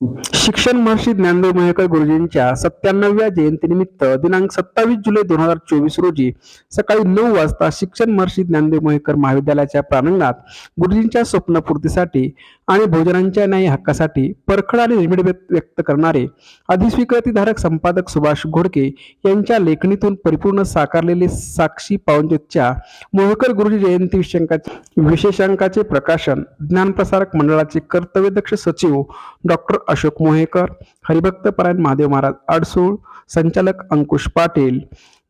शिक्षण महर्षी ज्ञानदेव मयेकर गुरुजींच्या सत्त्याण्णव्या जयंतीनिमित्त दिनांक सत्तावीस जुलै दोन हजार चोवीस रोजी सकाळी नऊ वाजता शिक्षण महर्षी ज्ञानदेव मयेकर महाविद्यालयाच्या प्रांगणात गुरुजींच्या स्वप्नपूर्तीसाठी आणि भोजनांच्या न्याय हक्कासाठी परखड आणि निर्मिड व्यक्त व्यक्त करणारे अधिस्वीकृतीधारक संपादक सुभाष घोडके यांच्या लेखणीतून परिपूर्ण साकारलेले साक्षी पावनज्योतच्या मोहकर गुरुजी जयंती विषयांकाचे विशेषांकाचे प्रकाशन ज्ञानप्रसारक मंडळाचे कर्तव्यदक्ष सचिव डॉक्टर अशोक मोहेकर हरिभक्त परायण महादेव महाराज अडसूळ संचालक Ankush Patil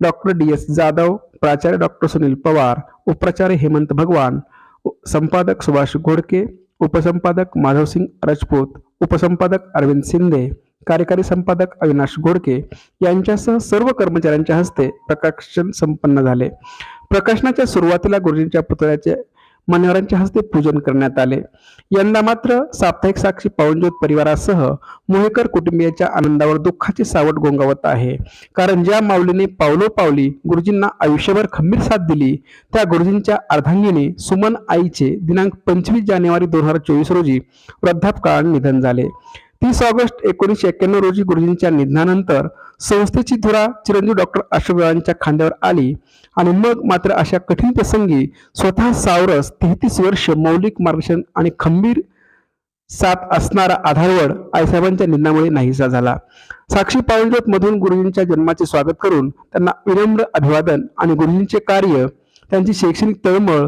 doctor D S Jadhav प्राचार्य डॉक्टर सुनील पवार उपप्राचार्य हेमंत भगवान संपादक सुभाष घोडके उपसंपादक माधवसिंग राजपूत उपसंपादक अरविंद शिंदे कार्यकारी संपादक अविनाश घोडके यांच्यासह सर्व कर्मचाऱ्यांच्या हस्ते प्रकाशन संपन्न झाले. प्रकाशनाच्या सुरुवातीला गुरुजींच्या पुतळ्याचे मान्यवरांच्या हस्ते पूजन करण्यात आले. यंदा मात्र साप्ताहिक साक्षी पवनज्योत परिवारासह मोहेकर कुटुंबियाच्या आनंदावर दुःखाचे सावट गोंगावत आहे. कारण ज्या माऊलीने पावलो पावली गुरुजींना आयुष्यभर खंबीर साथ दिली त्या गुरुजींच्या अर्धांगिनी सुमन आईचे दिनांक पंचवीस जानेवारी दोन हजार चोवीस रोजी वृद्धापकाळाने निधन झाले. तीस ऑगस्ट एकोणीसशे एक्क्याण्णव रोजी गुरुजींच्या निधनानंतर संस्थेची धुरा चिरंजीव डॉक्टर अशोकरावांच्या खांद्यावर आली आणि मग मात्र अशा कठीण प्रसंगी स्वतः सावरस तेहतीस वर्ष मौलिक मार्गदर्शन आणि खंबीर साथ असणारा आधारवड आईसाहेबांच्या निधनामुळे नाहीसा झाला. साक्षी पावनज्योत मधून गुरुजींच्या जन्माचे स्वागत करून त्यांना विनम्र अभिवादन आणि गुरुजींचे कार्य त्यांची शैक्षणिक तळमळ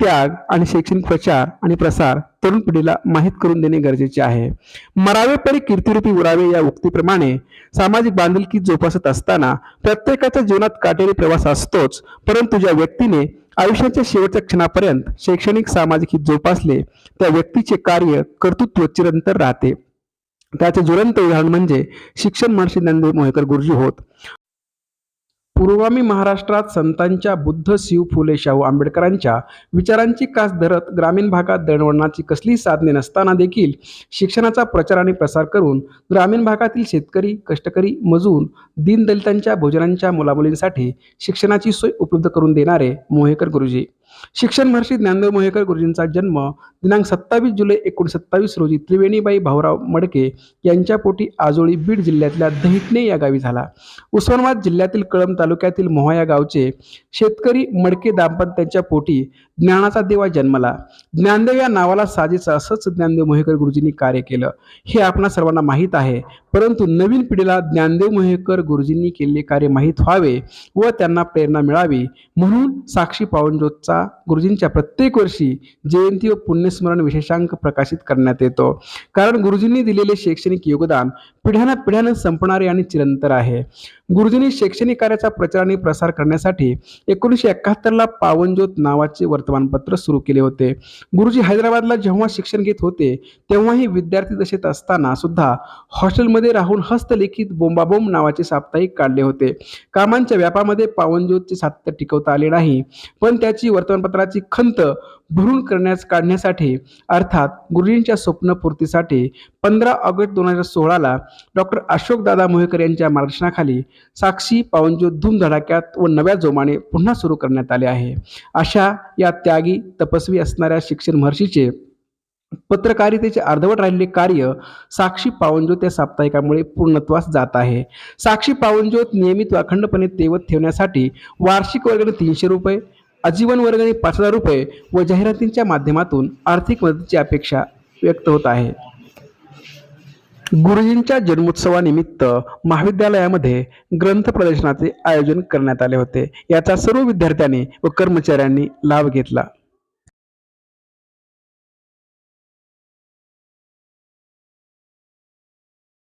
त्याग आणि शैक्षणिक प्रचार आणि प्रसार तरुण पिढीला माहीत करून देणे गरजेचे आहे. मरावे परी कीर्तिरूपी उरावे या उक्तीप्रमाणे सामाजिक बांधिलकी जोपासत असताना प्रत्येकाच्या जीवनात काटेरी प्रवास असतोच परंतु ज्या व्यक्तीने आयुष्याच्या शेवटच्या क्षणापर्यंत शैक्षणिक सामाजिक हित जोपासले त्या व्यक्तीचे कार्य कर्तृत्व चिरंतर राहते. त्याचे ज्वलंत उदाहरण म्हणजे शिक्षण महर्षी ज्ञानदेव मोहेकर गुरुजी होत. पूर्वामी महाराष्ट्रात संतांच्या बुद्ध शिव फुले शाहू आंबेडकरांच्या विचारांची कास धरत ग्रामीण भागात दळणवळणाची कसली साधने नसताना देखील शिक्षणाचा प्रचार आणि प्रसार करून ग्रामीण भागातील शेतकरी कष्टकरी मजूर दीनदलितांच्या भोजनांच्या मुलामुलींसाठी शिक्षणाची सोय उपलब्ध करून देणारे मोहेकर गुरुजी. शिक्षण महर्षी ज्ञानदेव मोहेकर गुरुजींचा जन्म दिनांक सत्तावीस जुलै एकोणसत्तावीस रोजी त्रिवेणीबाई भाऊराव मडके यांच्या पोटी आजोळी बीड जिल्ह्यातल्या दहिटणे या गावी झाला. उस्मानाबाद जिल्ह्यातील कळंब तालुक्यातील मोहा या गावचे शेतकरी मडके दाम्पत्यांच्या पोटी ज्ञानाचा देवा जन्मला. ज्ञानदेव या नावाला साजेचं असंच ज्ञानदेव मोहेकर गुरुजींनी कार्य केलं. हे आपणा सर्वांना माहीत आहे. परंतु नवीन पिढीला ज्ञानदेव मोहेकर गुरुजींनी केलेले कार्य माहीत व्हावे व त्यांना प्रेरणा मिळावी म्हणून साक्षी पावनज्योतचा गुरुजींच्या प्रत्येक वर्षी जयंती व पुण्यस्मरण विशेषांक प्रकाशित करण्यात येतो. कारण गुरुजींनी दिलेले शैक्षणिक योगदान पिढ्याना पिढ्यानं संपणारे आणि चिरंतर आहे. गुरुजींनी शैक्षणिक कार्याचा प्रचार आणि प्रसार करण्यासाठी एकोणीसशे एकाहत्तरला पावनज्योत नावाचे वर्तमानपत्र सुरू केले होते. गुरुजी हैदराबादला जेव्हा शिक्षण घेत होते तेव्हाही विद्यार्थी दशेत असताना सुद्धा हॉस्टेलमध्ये राहून हस्तलिखित बोंबाबोंब नावाचे साप्ताहिक काढले होते. कामांच्या व्यापामध्ये पावनज्योतचे सातत्य टिकवता आले नाही पण त्याची वर्तमानपत्राची खंत भरून करण्यास काढण्यासाठी अर्थात गुरुजींच्या स्वप्नपूर्तीसाठी पंधरा ऑगस्ट दोन हजार सोळाला डॉक्टर अशोकदादा मोहेकर यांच्या मार्गदर्शनाखाली साक्षी पावनज्योत धूमधडाक्यात व नव्या जोमाने पुन्हा सुरू करण्यात आले आहे. अशा या त्यागी तपस्वी असणाऱ्या शिक्षण महर्षीचे पत्रकारितेचे अर्धवट राहिलेले कार्य साक्षी पावनज्योत या साप्ताहिकामुळे पूर्णत्वास जात आहे. साक्षी पावनज्योत नियमित व अखंडपणे तेवत ठेवण्यासाठी वार्षिक वर्गणी तीनशे रुपये आजीवन वर्गणी पाच हजार रुपये व जाहिरातींच्या माध्यमातून आर्थिक मदतीची अपेक्षा व्यक्त होत आहे. गुरुजींच्या जन्मोत्सवानिमित्त महाविद्यालयामध्ये ग्रंथ प्रदर्शनाचे आयोजन करण्यात आले होते. याचा सर्व विद्यार्थ्यांनी व कर्मचाऱ्यांनी लाभ घेतला.